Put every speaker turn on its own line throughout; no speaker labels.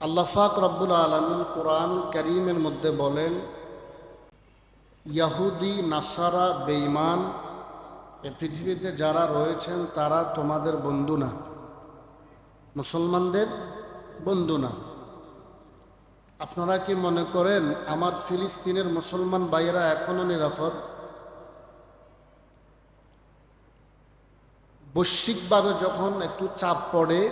আল্লাহাক রব্বুল আলমিন কোরআন করিমের মধ্যে বলেন, ইয়াহুদি, নাসারা, বেঈমান, এ পৃথিবীতে যারা রয়েছেন, তারা তোমাদের বন্ধু না। মুসলমানদের বন্ধু না। আপনারা কি মনে করেন, আমার ফিলিস্তিনের মুসলমান ভাইয়েরা এখনও নিরাপদ? বৈশ্বিকভাবে যখন একটু চাপ পড়ে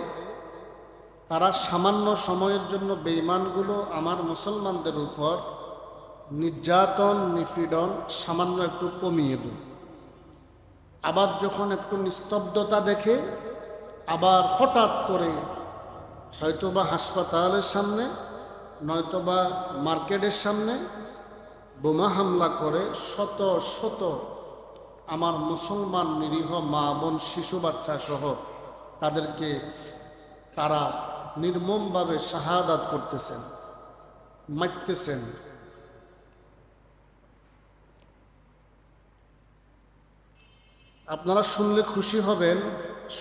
তারা সামান্য সময়ের জন্য বেইমানগুলো আমার মুসলমানদের উপর নির্যাতন, নিপীড়ন সামান্য একটু কমিয়ে দেয়। আবার যখন একটু নিস্তব্ধতা দেখে, আবার হঠাৎ করে হয়তোবা হাসপাতালের সামনে, নয়তোবা মার্কেটের সামনে বোমা হামলা করে শত শত আমার মুসলমান নিরীহ মা বোন, শিশু বাচ্চা সহ তাদেরকে তারা নির্মমভাবে শাহাদাত করতেছেন মারতেছেন আপনারা শুনলে খুশি হবেন,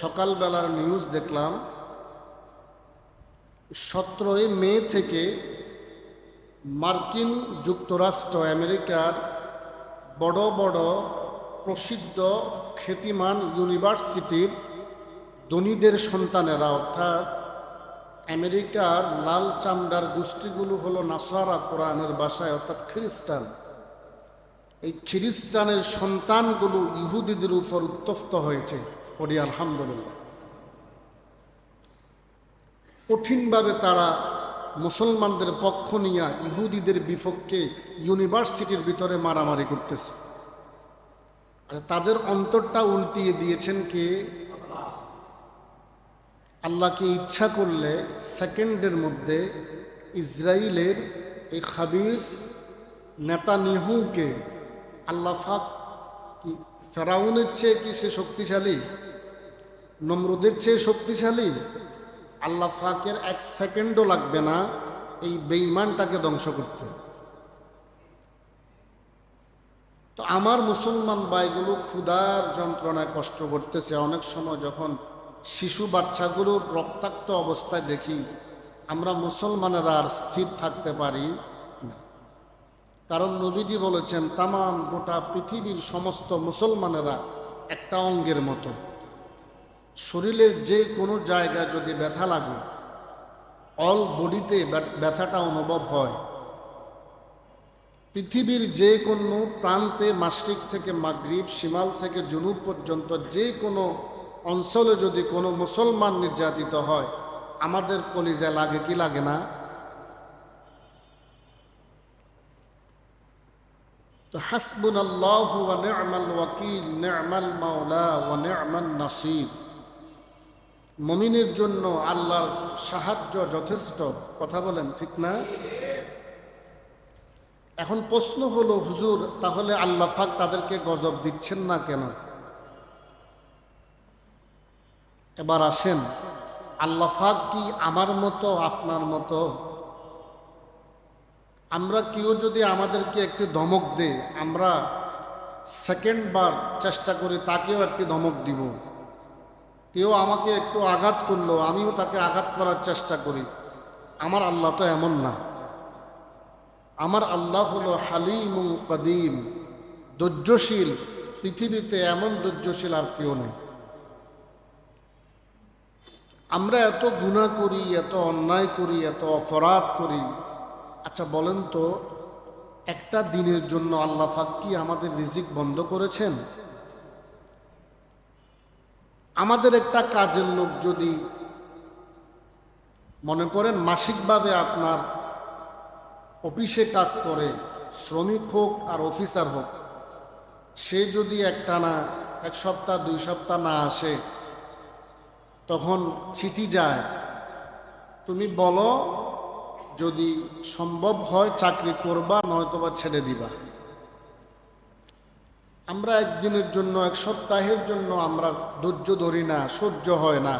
সকালবেলার নিউজ দেখলাম, সতেরোই মে থেকে মার্কিন যুক্তরাষ্ট্র, আমেরিকার বড় বড় প্রসিদ্ধ খ্যাতিমান ইউনিভার্সিটির ধনীদের সন্তানেরা, অর্থাৎ আমেরিকার লাল চামড়ার গোষ্ঠীগুলো হলো নাসারা কোরআনের বাসায় অর্থাৎ খ্রিস্টান। এই খ্রিস্টানের সন্তানগুলো ইহুদিদের উপর উত্তপ্ত হয়েছে। পড়ি আলহামদুলিল্লাহ। কঠিনভাবে তারা মুসলমানদের পক্ষ নিয়ে ইহুদিদের বিপক্ষে ইউনিভার্সিটির ভিতরে মারামারি করতেছে। আর তাদের অন্তরটা উল্টিয়ে দিয়েছেন কে? আল্লাহকে ইচ্ছা করলে সেকেন্ডের মধ্যে ইসরায়েলের এই খাবিস নেতা নিহুকে আল্লাহ ফাক কি ফেরাউনের চেয়ে কি সে শক্তিশালী? নমরুদের চেয়ে শক্তিশালী? আল্লাহ ফাকের এক সেকেন্ডও লাগবে না এই বেইমানটাকে ধ্বংস করতে। তো আমার মুসলমান ভাইগুলো ক্ষুধার যন্ত্রণায় কষ্ট করতেছে। অনেক সময় যখন শিশু বাচ্চাগুলোর রক্তাক্ত অবস্থায় দেখি আমরা মুসলমানেরা আর স্থির থাকতে পারি না। কারণ নবীজি বলেছেন, তামাম গোটা পৃথিবীর সমস্ত মুসলমানেরা একটা অঙ্গের মতো। শরীরের যে কোনো জায়গায় যদি ব্যথা লাগে, অল বডিতে ব্যথাটা অনুভব হয়। পৃথিবীর যে কোনো প্রান্তে মাসরিক থেকে মাগরীব সীমাল থেকে জুনুব পর্যন্ত যে কোনো অঞ্চলে যদি কোনো মুসলমান নির্যাতিত হয়, আমাদের কলিজা লাগে কি লাগে না? তো হাসবুন আল্লাহ মাওলা মমিনের জন্য আল্লাহর সাহায্য যথেষ্ট, কথা বলেন ঠিক না? এখন প্রশ্ন হলো, হুজুর, তাহলে আল্লাহ ফাক তাদেরকে গজব দিচ্ছেন না কেন? এবার আসেন, আল্লাহ ফাক কি আমার মতো, আপনার মতো? আমরা কেউ যদি আমাদেরকে একটি ধমক দে আমরা সেকেন্ড বার চেষ্টা করি তাকেও একটি ধমক দিব। কেউ আমাকে একটু আঘাত করল, আমিও তাকে আঘাত করার চেষ্টা করি। আমার আল্লাহ তো এমন না। আমার আল্লাহ হলো হালিম কদিম, ধৈর্যশীল, পৃথিবীতে এমন ধৈর্যশীল আর কেউ নেই। আমরা এত গুণা করি, এত অন্যায় করি, এত অপরাধ করি। আচ্ছা বলেন তো, একটা দিনের জন্য আল্লাহ ফাক কি আমাদের রিজিক বন্ধ করেছেন? আমাদের একটা কাজের লোক যদি মনে করেন মাসিকভাবে আপনার অফিসে কাজ করে, শ্রমিক হোক আর অফিসার হোক, সে যদি একটা না এক সপ্তাহ, দুই সপ্তাহ না আসে তখন চিঠি যায়, তুমি বলো যদি সম্ভব হয় চাকরি করবা, নয়তোবা ছেড়ে দিবা। আমরা একদিনের জন্য, এক সপ্তাহের জন্য আমরা ধৈর্য ধরি না, সহ্য হয় না।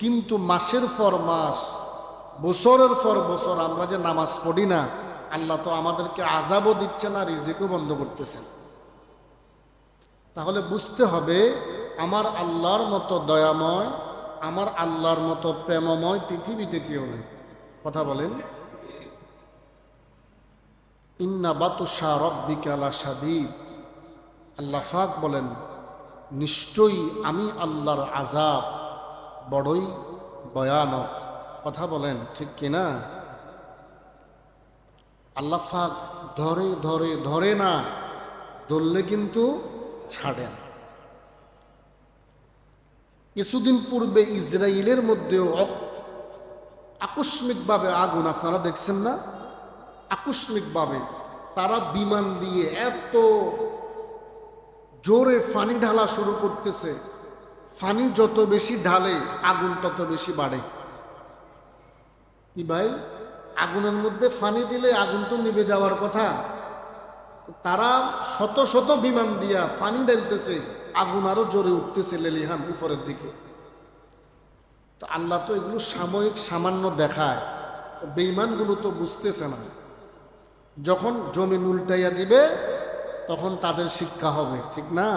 কিন্তু মাসের পর মাস, বছরের পর বছর আমরা যে নামাজ পড়ি না, আল্লাহ তো আমাদেরকে আজাবও দিচ্ছে না রিজিকও বন্ধ করতেছেন। তাহলে বুঝতে হবে আমার আল্লাহর মতো দয়াময়, আমার আল্লাহর মতো প্রেমময় পৃথিবীতে কেউ নেই। কথা বলেন। ইন্না বাতুষা রব্বিকা লাসাদিদ আল্লাহ ফাক বলেন, নিশ্চয়ই আমি আল্লাহর আজাব বড়ই ভয়ানক। কথা বলেন, ঠিক কিনা আল্লাহ ফাক ধরে ধরে ধরে না, ধরলে কিন্তু ছাড়েন কিছুদিন পূর্বে ইসরায়েলের মধ্যেও আকস্মিকভাবে আগুন, আপনারা দেখছেন না? আকস্মিকভাবে তারা বিমান দিয়ে এত জোরে ফানি ঢালা শুরু করতেছে। ফানি যত বেশি ঢালে, আগুন তত বেশি বাড়ে। কি ভাই? আগুনের মধ্যে ফানি দিলে আগুন তো নিভে যাওয়ার কথা। তারা শত শত বিমান দিয়া ফানি ঢালতেছে। আগুন আরও জোরে উঠতেছে লেলিহান উপরের দিকে। তো আল্লাহ তো এগুলো সাময়িক সামান্য দেখায়। বেইমানগুলো তো বুঝতেছে না। যখন জমিন উল্টাইয়া দিবে, তখন তাদের শিক্ষা হবে, ঠিক না?